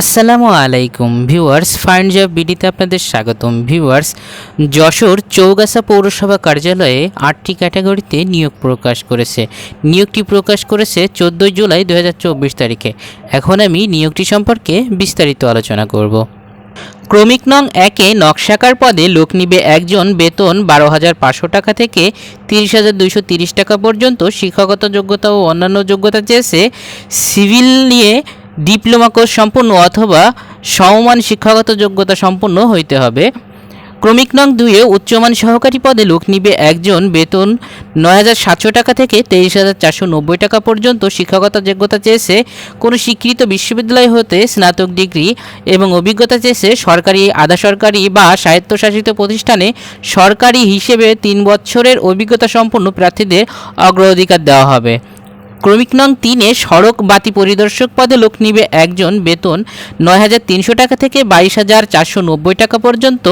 আসসালামু আলাইকুম viewers find job বিডিতে আপনাদের স্বাগতম। ভিউয়ার্স, যশোর চৌগাছা পৌরসভা কার্যালয়ে আটটি ক্যাটাগরিতে নিয়োগ প্রকাশ করেছে। নিয়োগটি প্রকাশ করেছে চোদ্দোই জুলাই দু হাজার চব্বিশ তারিখে। এখন আমি নিয়োগটি সম্পর্কে বিস্তারিত আলোচনা করব। ক্রমিক নং একে নকশাকার পদে লোক নিবে একজন, বেতন বারো হাজার পাঁচশো টাকা থেকে তিরিশ হাজার দুইশো তিরিশ টাকা পর্যন্ত, শিক্ষাগত যোগ্যতা ও অন্যান্য যোগ্যতা চেয়েছে সিভিল নিয়ে ডিপ্লোমা কোর্স সম্পূর্ণ অথবা সমমান শিক্ষাগত যোগ্যতা সম্পূর্ণ হইতে হবে। ক্রমিক নং দুইয়ে উচ্চমান সহকারী পদে লোক নিবে একজন, বেতন নয় হাজার সাতশো টাকা থেকে তেইশ হাজার চারশো নব্বই টাকা পর্যন্ত শিক্ষাগত যোগ্যতা চেয়েছে। কোনো স্বীকৃত বিশ্ববিদ্যালয় হতে স্নাতক ডিগ্রি এবং অভিজ্ঞতা চেয়েছে সরকারি, আধা সরকারি বা স্বায়ত্তশাসিত প্রতিষ্ঠানে সরকারি হিসেবে তিন বছরের অভিজ্ঞতা সম্পন্ন প্রার্থীদের অগ্রাধিকার দেওয়া হবে। ক্রমিক নং তিনে সড়ক বাতি পরিদর্শক পদে লোক নিবে একজন বেতন নয় হাজার তিনশো টাকা থেকে বাইশ হাজার চারশো নব্বই টাকা পর্যন্ত।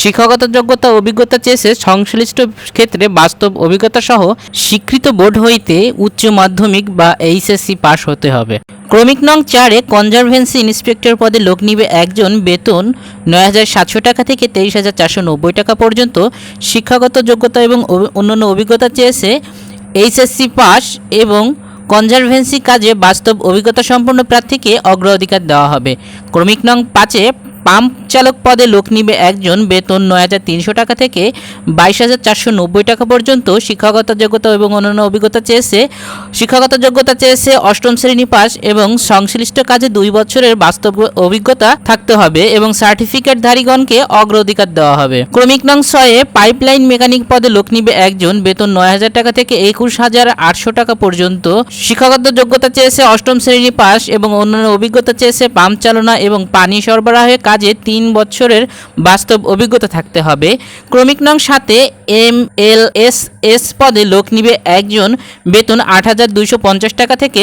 শিক্ষাগত যোগ্যতা অভিজ্ঞতা চেয়েছে সংশ্লিষ্ট ক্ষেত্রে বাস্তব অভিজ্ঞতা সহ স্বীকৃত বোর্ড হইতে উচ্চ মাধ্যমিক বা এইচএসসি পাশ হতে হবে। ক্রমিক নং চারে কনজারভেন্সি ইন্সপেক্টর পদে লোক নিবে একজন বেতন নয় হাজার সাতশো টাকা থেকে তেইশ হাজার চারশো নব্বই টাকা পর্যন্ত। শিক্ষাগত যোগ্যতা এবং অন্যান্য অভিজ্ঞতা চেয়েছে এইচএসসি পাস এবং কনজারভেন্সি কাজে বাস্তব অভিজ্ঞতা সম্পন্ন প্রার্থীকে অগ্রাধিকার দেওয়া হবে। ক্রমিক নং পাঁচে পাম্প চালক পদে লোক নিবে একজন বেতন নয় হাজার তিনশো টাকা থেকে বাইশ হাজার চারশো নব্বই টাকা পর্যন্ত। শিক্ষাগত যোগ্যতা এবং অন্যান্য অভিজ্ঞতা চেয়েছে। শিক্ষাগত যোগ্যতা চেয়েছে অষ্টম শ্রেণি পাস এবং সংশ্লিষ্ট কাজে দুই বছরের বাস্তব অভিজ্ঞতা থাকতে হবে এবং সার্টিফিকেট ধারীগণকে অগ্রাধিকার দেওয়া হবে। ক্রমিক নং ছয়ে পাইপলাইন মেকানিক পদে লোক নিবে একজন বেতন নয় হাজার টাকা থেকে একুশ হাজার আটশো টাকা পর্যন্ত। শিক্ষাগত যোগ্যতা চেয়েছে অষ্টম শ্রেণি পাস এবং অন্যান্য অভিজ্ঞতা চেয়েছে পাম্প চালনা এবং পানি সরবরাহে কাজে তিন বছরের বাস্তব অভিজ্ঞতা থাকতে হবে। ক্রমিক নং সাথে এম এল এস এস পদে লোক নিবে একজন। বেতন আট হাজার দুইশো পঞ্চাশ টাকা থেকে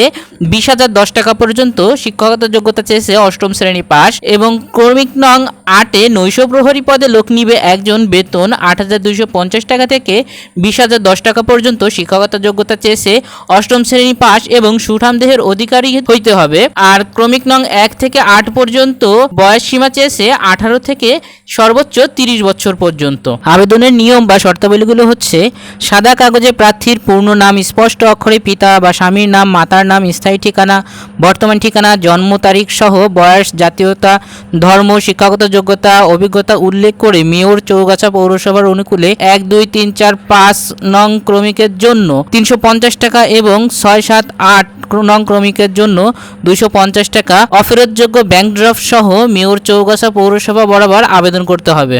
বিশ হাজার দশ টাকা পর্যন্ত। শিক্ষাগত যোগ্যতা চেয়েছে অষ্টম শ্রেণি পাস এবং ক্রমিক নং আটে নৈশ প্রহরী পদে লোক নিবে একজন। বেতন আট হাজার দুইশো পঞ্চাশ টাকা থেকে বিশ হাজার দশ টাকা পর্যন্ত। শিক্ষাগত যোগ্যতা চেয়েছে অষ্টম শ্রেণি পাস এবং সুঠাম দেহের অধিকারী হইতে হবে। আর ক্রমিক নং এক থেকে আট পর্যন্ত বয়স সীমা চেয়েছে আঠারো থেকে সর্বোচ্চ তিরিশ বছর পর্যন্ত। আবেদনের নিয়ম বা শর্তাবলীগুলো হচ্ছে, সাদা কাগজে প্রার্থীর পূর্ণ নাম, স্পষ্ট অক্ষরে পিতা বা স্বামীর নাম, মাতার নাম, স্থায়ী ঠিকানা, বর্তমান ঠিকানা, জন্ম তারিখ সহ বয়স, জাতীয়তা, ধর্ম, শিক্ষাগত যোগ্যতা, অভিজ্ঞতা উল্লেখ করে মেয়র চৌগাছা পৌরসভার অনুকূলে এক, দুই, তিন, চার, পাঁচ নং ক্রমিকের জন্য তিনশো পঞ্চাশ টাকা এবং ছয়, সাত, আট নং ক্রমিকের জন্য দুশো টাকা অফেরতযোগ্য ব্যাংক ড্রাফট সহ মেয়র চৌগাছা পৌরসভা বরাবর আবেদন করতে হবে।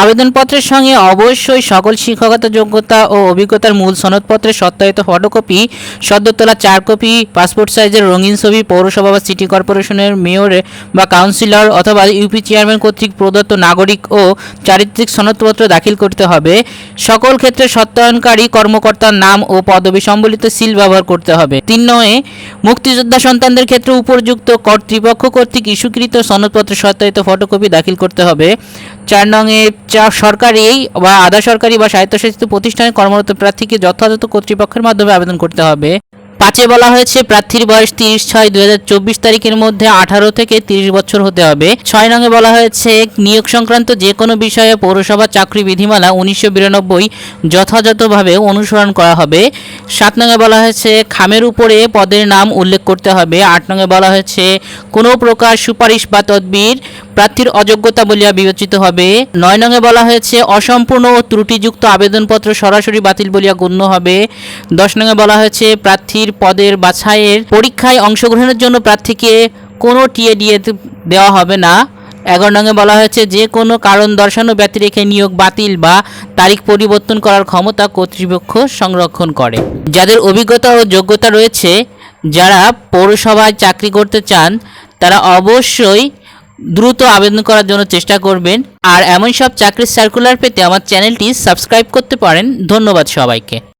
আবেদনপত্রের সঙ্গে অবশ্যই সকল শিক্ষাগত যোগ্যতা ও অভিজ্ঞতার মূল সনদপত্রের সত্যায়িত ফটোকপি, সদ্য তোলা চার কপি পাসপোর্ট সাইজের রঙিন ছবি, পৌরসভা বা সিটি কর্পোরেশনের মেয়র বা কাউন্সিলর অথবা ইউপি চেয়ারম্যান কর্তৃক প্রদত্ত নাগরিক ও চারিত্রিক সনদপত্র দাখিল করতে হবে। সকল ক্ষেত্রে সত্যায়নকারী কর্মকর্তার নাম ও পদবি সম্বলিত সিল ব্যবহার করতে হবে। তিন নয়ে, মুক্তিযোদ্ধা সন্তানদের ক্ষেত্রে উপযুক্ত কর্তৃপক্ষ কর্তৃক ইস্যুকৃত সনদপত্রের সত্যায়িত ফটোকপি দাখিল করতে হবে। চার নংয়ে চা সরকারি বা আধা সরকারি বা স্বায়ত্তশাসিত প্রতিষ্ঠানে কর্মরত প্রার্থীকে যথাযথ কর্তৃপক্ষের মাধ্যমে আবেদন করতে হবে। পাঁচে বলা হয়েছে, প্রার্থীর বয়স তিরিশ ছয় দুই তারিখের মধ্যে আঠারো থেকে তিরিশ বছর হতে হবে। ছয় নঙে বলা হয়েছে, নিয়োগ সংক্রান্ত যে কোনো বিষয়ে পৌরসভা চাকরি বিধিমালা উনিশশো বিরানব্বই যথাযথভাবে অনুসরণ করা হবে। সাত নঙে বলা হয়েছে, খামের উপরে পদের নাম উল্লেখ করতে হবে। আট নঙে বলা হয়েছে, কোনো প্রকার সুপারিশ বা তদবির প্রার্থীর অযোগ্যতা বলিয়া বিবেচিত হবে। নয় নঙে বলা হয়েছে, অসম্পূর্ণ ও ত্রুটিযুক্ত আবেদনপত্র সরাসরি বাতিল বলিয়া গণ্য হবে। দশ নঙে বলা হয়েছে, প্রার্থীর পদের বাছাইয়ের পরীক্ষায় অংশগ্রহণের জন্য প্রার্থীকে কোনো টিএ দিয়ে দেওয়া হবে না। এগারো নঙে বলা হয়েছে, যে কোনো কারণ দর্শানো ব্যতি রেখে নিয়োগ বাতিল বা তারিখ পরিবর্তন করার ক্ষমতা কর্তৃপক্ষ সংরক্ষণ করে। যাদের অভিজ্ঞতা ও যোগ্যতা রয়েছে, যারা পৌরসভায় চাকরি করতে চান, তারা অবশ্যই দ্রুত আবেদন করার জন্য চেষ্টা করবেন। আর এমন সব চাকরির সার্কুলার পেতে আমার চ্যানেলটি সাবস্ক্রাইব করতে পারেন। ধন্যবাদ সবাইকে।